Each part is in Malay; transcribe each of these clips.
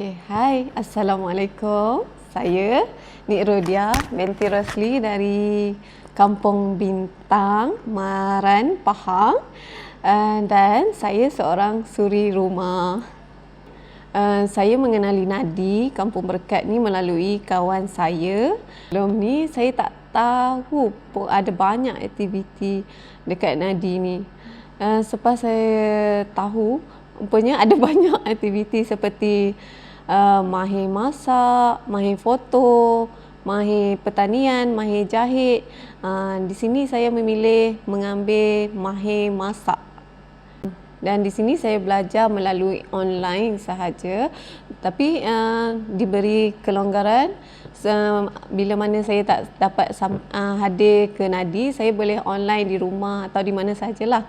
Hai, Assalamualaikum. Saya Nik Rodia binti Rosli dari Kampung Bintang, Maran, Pahang. Uh, dan saya seorang suri rumah. Uh, saya mengenali Nadi Kampung Berkat ni melalui kawan saya. Sebelum ni saya tak tahu pun ada banyak aktiviti dekat Nadi ni. Uh, selepas saya tahu, rupanya ada banyak aktiviti seperti uh, mahir masak, mahir foto, mahir pertanian, mahir jahit. Uh, di sini saya memilih mengambil mahir masak. Dan di sini saya belajar melalui online sahaja. Tapi uh, diberi kelonggaran. Uh, bila mana saya tak dapat uh, hadir ke nadi saya boleh online di rumah atau di mana sajalah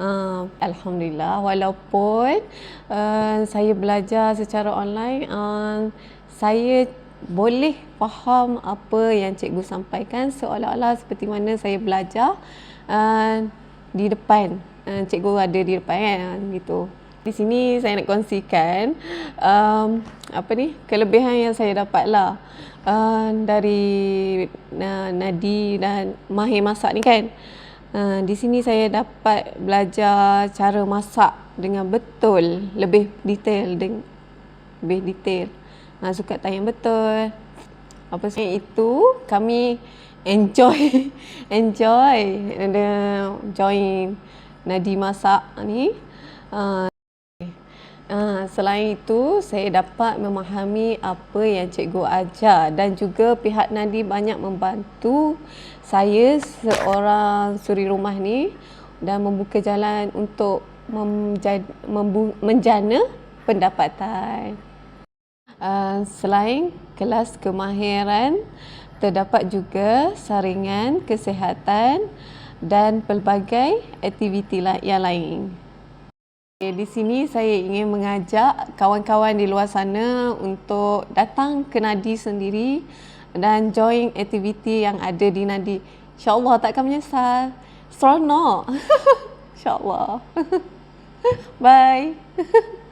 uh, alhamdulillah walaupun uh, saya belajar secara online uh, saya boleh faham apa yang cikgu sampaikan seolah-olah seperti mana saya belajar uh, di depan uh, cikgu ada di depan kan gitu. Di sini saya nak kongsikan um, apa ni kelebihan yang saya dapat lah uh, dari uh, Nadi dan Mahir masak ni kan. Uh, di sini saya dapat belajar cara masak dengan betul, lebih detail dengan lebih detail. Uh, suka tayang betul. Apa sih itu kami enjoy enjoy ada join Nadi masak ni. Uh, selain itu, saya dapat memahami apa yang cikgu ajar dan juga pihak Nadi banyak membantu saya seorang suri rumah ni dan membuka jalan untuk menjana pendapatan. Uh, selain kelas kemahiran, terdapat juga saringan kesihatan dan pelbagai aktiviti yang lain. Di sini saya ingin mengajak kawan-kawan di luar sana untuk datang ke Nadi sendiri dan join aktiviti yang ada di Nadi. InsyaAllah takkan menyesal. Seronok. InsyaAllah. Bye.